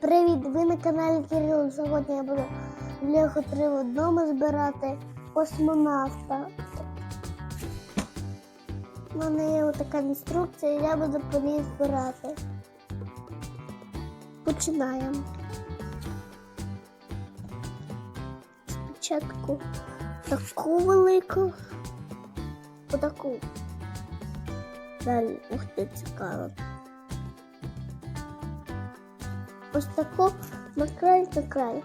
Привіт! Ви на каналі Кирил. Сьогодні я буду Лего 3 в одному збирати космонавта. У мене є така інструкція, я буду по ній збирати. Починаємо. Спочатку таку велику, отаку. Далі, ух ти, цікаво. Ось таку на край на край.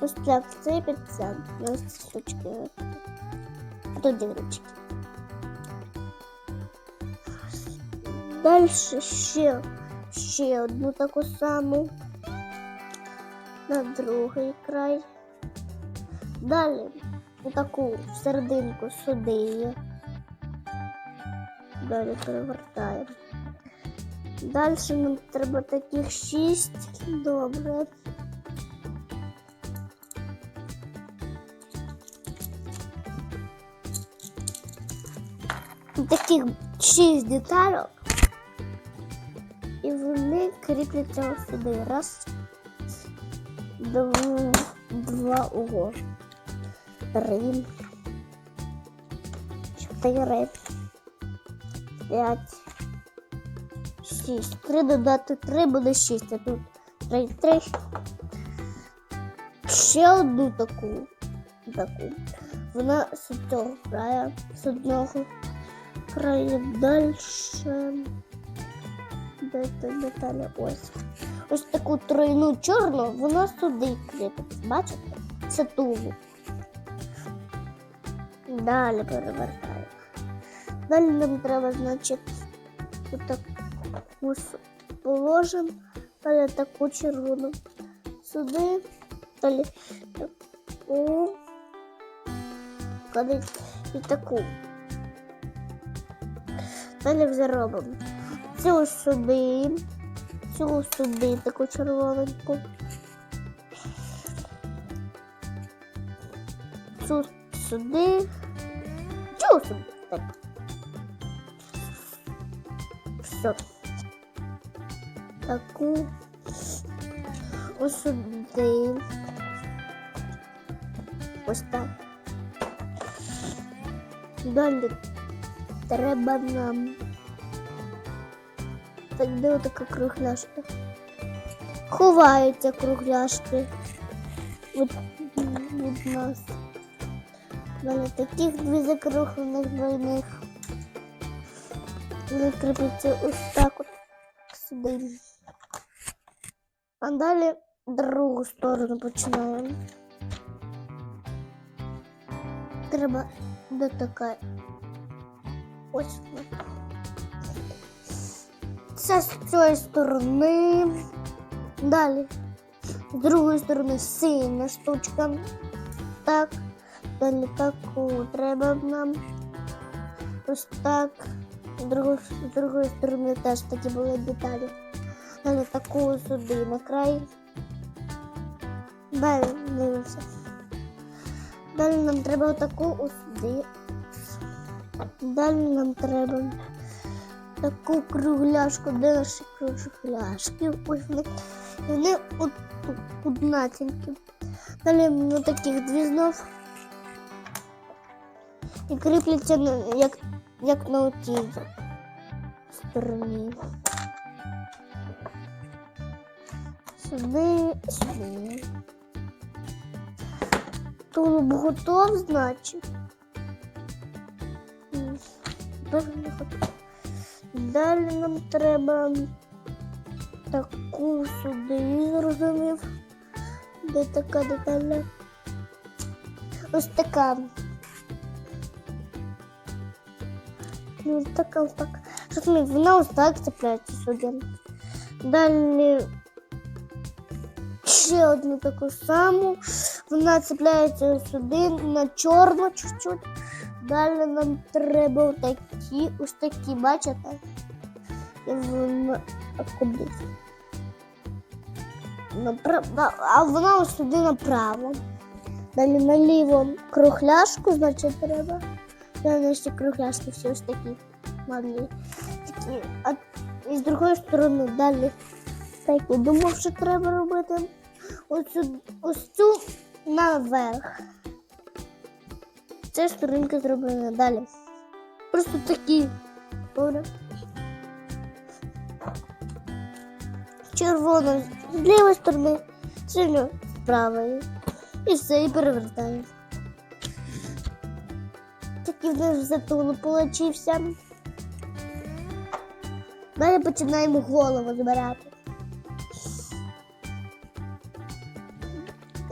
Ось так, це піця. Ось ці штучки. Тут дірочки. Далі ще, ще одну таку саму. На другий край. Далі отаку серединку сюди. Далі перевертаємо. Далі нам треба таких шість. Добре. Таких шість деталек. І вони кріпляться сюди. Раз, два, два ого. Три, чотири, п'ять. 6. 3 додати 3 буде 6. А тут 3, 3. Ще одну таку. Таку. Вона з цього краю, з одного краю далі. Це деталі? Ось. Ось таку тройну чорну, вона сюди кріпиться. Бачите? Це тулу. Далі перевертаю. Далі нам треба, значить, отак ось положимо, далі таку червону сюди, далі таку, і таку. Далі вже робимо цю сюди, цю сюди, таку червоненьку. Цю сюди, цю сюди. Так. Все таку ось сюди. Ось так. Далі треба нам. Так де така кругляшка? Ховаються кругляшки від, від нас. У мене таких дві закруглених двойних. Вони кріпляться ось так от сюди. А далі другу сторону починаємо. Треба до така. Ось. Це з цієї сторони. Далі. З другої сторони синя штучка. Так. Далі таку треба нам. Ось так. З другої сторони теж такі були деталі. Далі таку сюди на край. Далі дивимося. Далі нам треба отаку сюди. Далі нам треба таку кругляшку, де наші кругляшки. Ось вони. І вони от однатенькі. Далі на таких дві знов. І кріпляться як, як на отій стороні. Сюди, сюди. Тулуб готов, значить. Не готов. Далі нам треба таку сюди, зрозумів. Де така деталя? Ось така. Ну, така ось так. Зрозумів, вона ось так цепляється сюди. Далі ще одну таку саму. Вона цепляється сюди на чорну чуть-чуть. Далі нам треба отакі, ось такі, бачите? Вона а вона ось сюди направо. Далі наліво кругляшку, значить, треба. Далі ще кругляшки всі ось такі. Малі. Такі. А з другої сторони далі Так, я думав, що треба робити оцю, ось цю наверх. Це сторінка зроблена далі. Просто такі. Добре. Червоно з лівої сторони, синьо з правої. І все, і перевертаємо. Такий в нас затул получився. Далі починаємо голову збирати.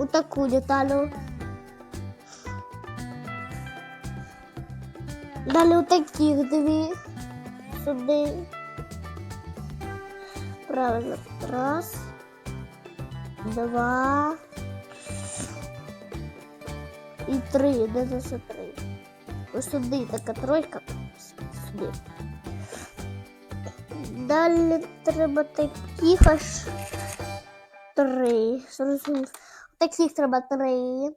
Отаку деталю. Далі отаких дві. Сюди. Правильно. Раз. Два. І три. Де це ще три? Ось сюди така тройка. Сюди. Далі треба таких аж три. Зрозумів. Таких треба три.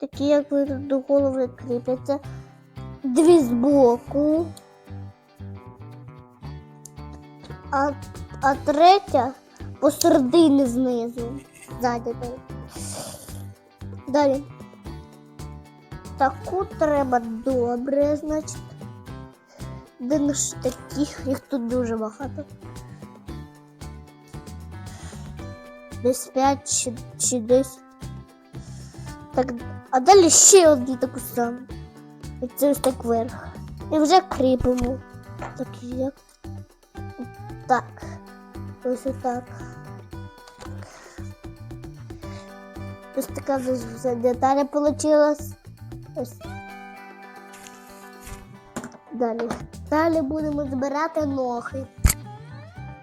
Такі, як ви до голови кріпляться. Дві збоку. А, а третя посередині знизу. Ззаді. Далі. Таку треба добре, значить. Де наш таких, їх тут дуже багато. Десь 5 чи, чи 10. Так, а далі ще одну таку саму. І це ось так вверх. І вже кріпимо. Так як. Так. Ось отак. Ось така вже деталя получилась. Ось. Далі. Далі будемо збирати ноги.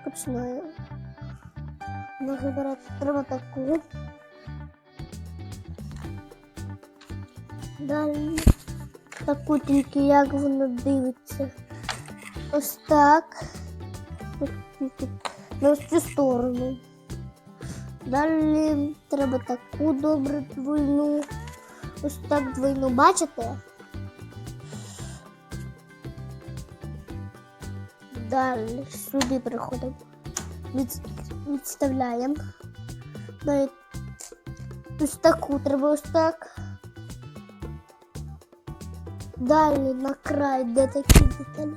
Починаю. Ноги збирати треба таку. Далі. Таку тільки як воно дивиться. Ось так. На цю сторону. Далі треба таку добре двойну. Ось так двойну. Бачите? Далі сюди приходимо. Відставляємо. Далі ось таку треба ось так. Далі на край, де такі деталі.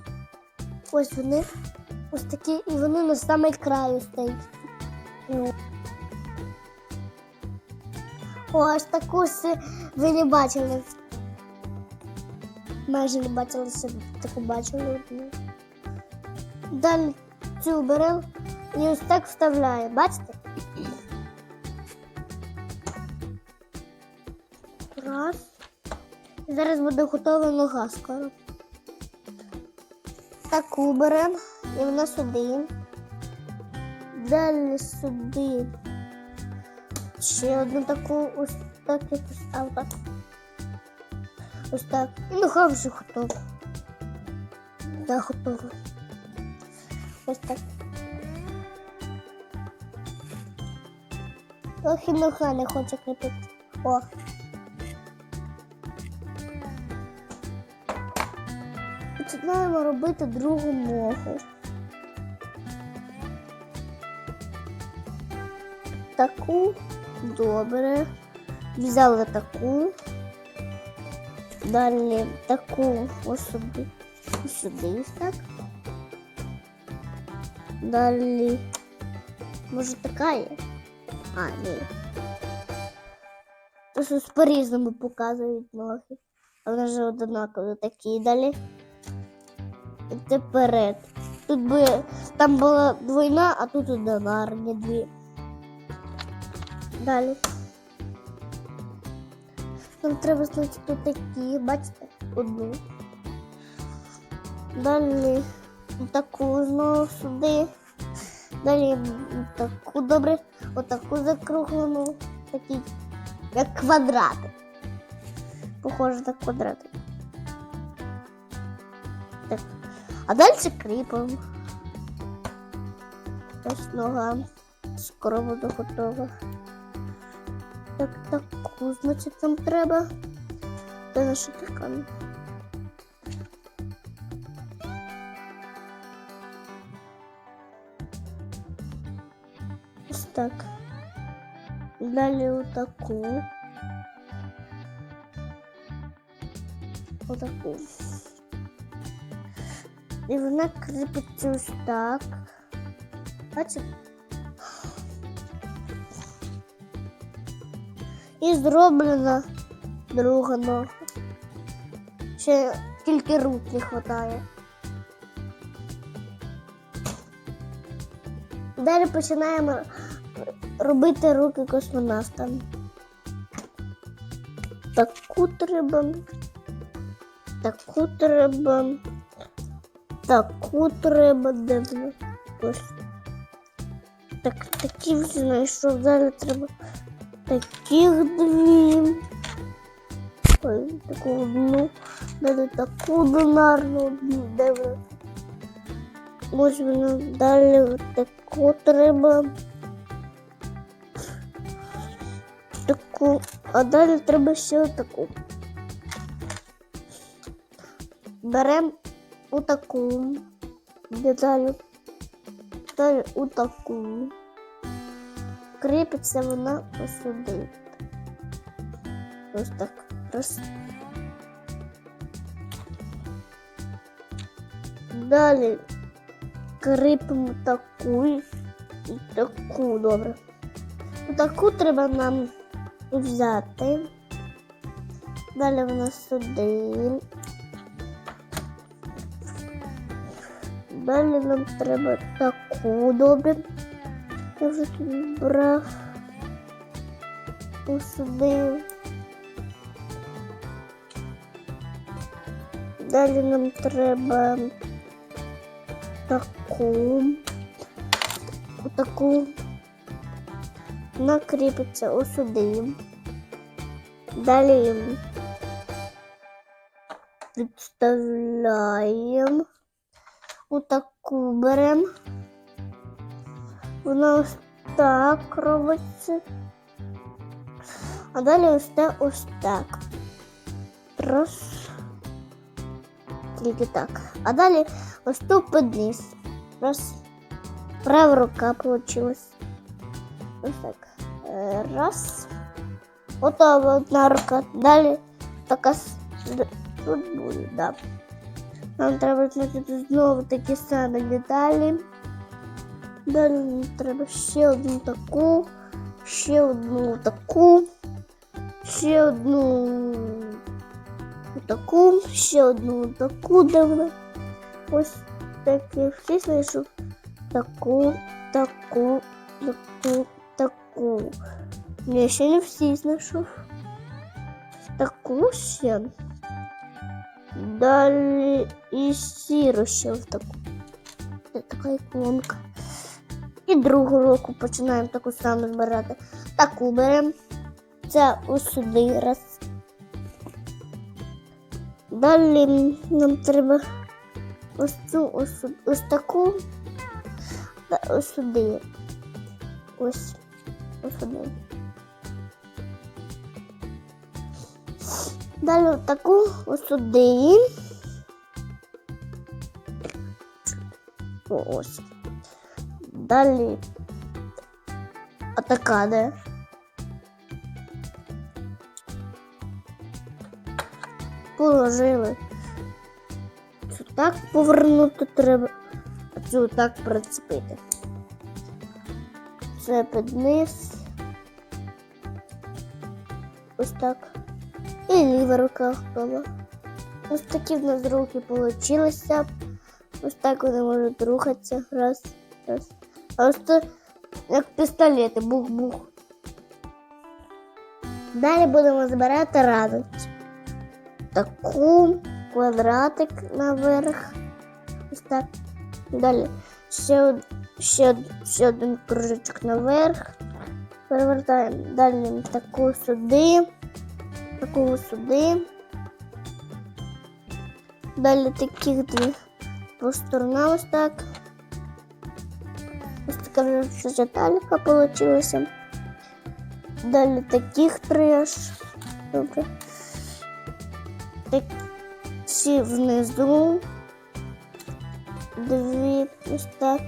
Ось вони. Ось такі, і вони на самий краю стоять. О. О, таку ще ви не бачили. Майже не бачили, ще таку бачили. Далі цю беремо і ось так вставляємо. Бачите? Раз. І Зараз буде готова нога скоро. Таку беремо і вона сюди. Далі сюди. Ще одну таку ось так і поставила. Ось так. І нога вже готова. Да, готова. Ось так. Ох, і нога не хоче кріпити. О. Починаємо робити другу ногу. Таку добре. Взяли таку. Далі таку ось сюди так. Далі. Може така є? А, ні. Тут щось по-різному показують ноги. А вони вже однакові такі далі. І тепер. Тут би там була двойна, а тут одинарні дві. Далі. Нам треба значить тут такі, бачите, одну. Далі таку знову сюди. Далі таку добре, отаку закруглену, такий, як квадрати. Похоже на квадрати. Так. А далі кріпимо. Ось нога. Скоро буде готова. Так, таку, значить, нам треба. Де наша така? Так. Далі отаку. Отаку. І вона кріпиться ось так. Бачите? І зроблена друга нога. Ще тільки рук не вистачає. Далі починаємо робити руки космонавтам. Таку треба, таку треба, таку треба? Ось. Так, такі вже знайшов. Далі треба таких дві. Ой, таку одну, далі таку донарну одну, де вона? Ось вона далі таку треба. Таку, а далі треба ще таку. Беремо отаку деталю. Далі отаку. Кріпиться вона ось. Ось так. Раз. Далі кріпимо таку і таку, добре. Таку треба нам взяти. Далі вона сюди. Далі нам треба таку добре. Я вже тут брав. Ось. Далі нам треба таку. Отаку. Накріпиться ось сюди. Далі підставляємо. Отаку беремо. Вона ось так робиться. А далі ось те ось так. Раз. Тільки так. А далі ось тут під низ. Раз. Права рука получилась. Ось так. Е, Раз. Готова одна рука. Далі така с- д- тут буде, да. Нам треба знайти знову такі самі деталі. Далі нам треба ще одну таку, ще одну таку, ще одну таку, ще одну таку, де вона. Ось такі всі знайшов. Таку, таку, таку, таку. Ні, ще не всі знайшов. Таку ще. Далі і сіру ще в таку. Це така іконка. І другу руку починаємо таку саму збирати. Таку беремо. Це ось сюди раз. Далі нам треба ось цю ось, ось таку. Та Ось сюди. Ось. Сюди. Далі таку ось сюди. Ось. Далі отака, де. Положили. Цю так повернути треба, а цю так прицепити. Це під низ. Ось так. І ліва рука готова. Ось такі в нас руки получилися. Ось так вони можуть рухатися. Раз, раз. А ось це як пістолети, бух-бух. Далі будемо збирати радость. Таку квадратик наверх. Ось так. Далі ще, ще, ще один кружечок наверх. Перевертаємо. Далі таку сюди, таку сюди. Далі таких дві по ось так. Ось така в нас деталька получилася. Далі таких три аж. Добре. Такі внизу. Дві ось так.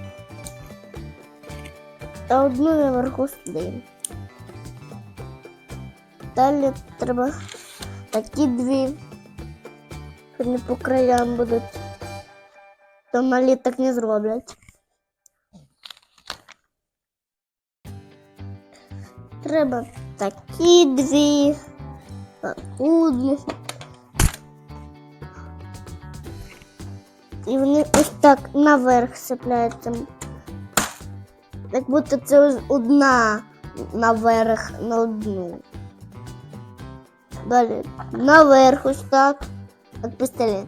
та одну наверху сюди. Далі треба такі дві. Вони по краям будуть. То малі так не зроблять. Треба такі дві, одну. І вони ось так наверх сипляються. Як будто це ось одна наверх на одну. Далі наверх ось так. Як пістолет.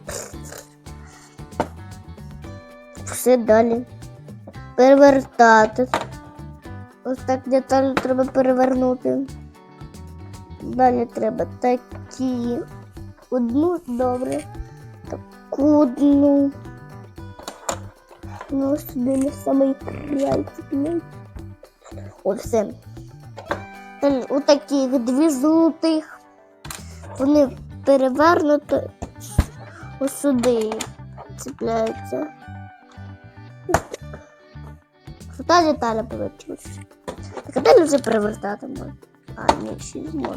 Все далі. Перевертати. Ось так детально треба перевернути. Далі треба такі. Одну добре. Таку одну. Ну, сюди на самий край цепляй. О, все. Далі у дві золотих. Вони перевернуто ось сюди цепляються. Крута деталя получилась. Так а далі вже перевертати можна. А, ні, ще не.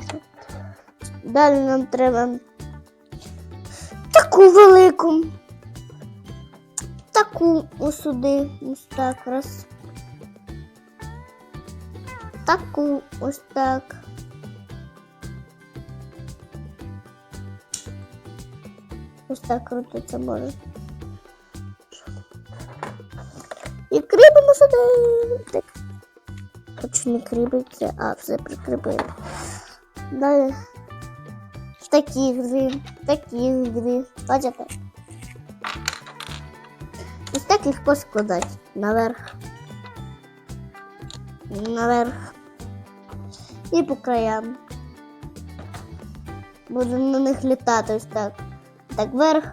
Далі нам треба таку велику. Таку ось сюди. Ось так раз. Таку ось так. Ось так крутиться може. І кріпимо сюди. Так. Хоч не кріпиться, а все прикріпили. Далі. Таких дві, таких дві. Бачите? Ось так їх поскладати наверх. Наверх. І по краям. Буду на них літати ось так. Так вверх.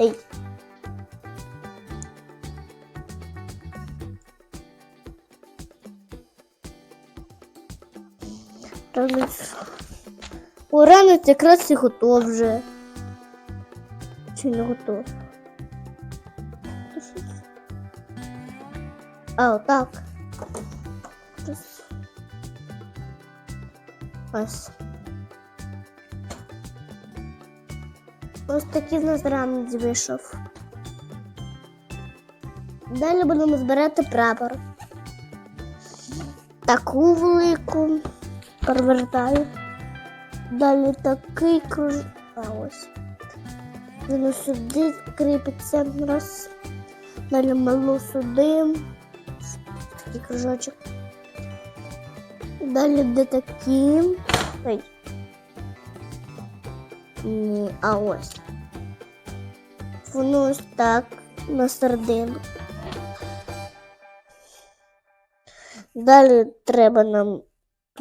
Ей. О, якраз і готов вже. Чи не готов? А, отак. Ось. Ось. Такий в нас ранець вийшов. Далі будемо збирати прапор. Таку велику перевертаю. Далі такий круж. А ось. Він сюди кріпиться раз. Далі малу сюди. Такий кружочок. Далі де такі. Ой. Ні, а ось. Воно ось так на середину. Далі треба нам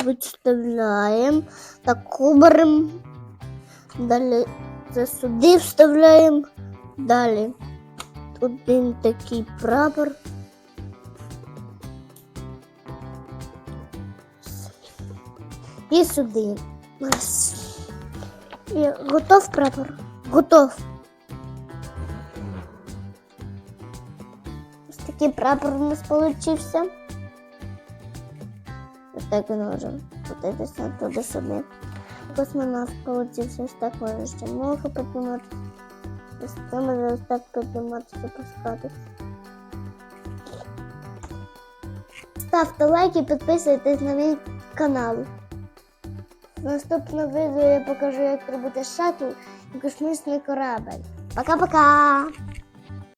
відставляємо, таку беремо. Далі це сюди вставляємо. Далі один такий прапор. І сюди. І готов прапор? Готов. Такий прапор у нас получився. Ось так він може крутитися туди сюди. Космонавт получився ось так може ще ноги піднімати. Ось це може ось так підніматися, опускатися. Ставте лайки, підписуйтесь на мій канал. В наступному відео я покажу, як робити шаттл і космічний корабель. Пока-пока!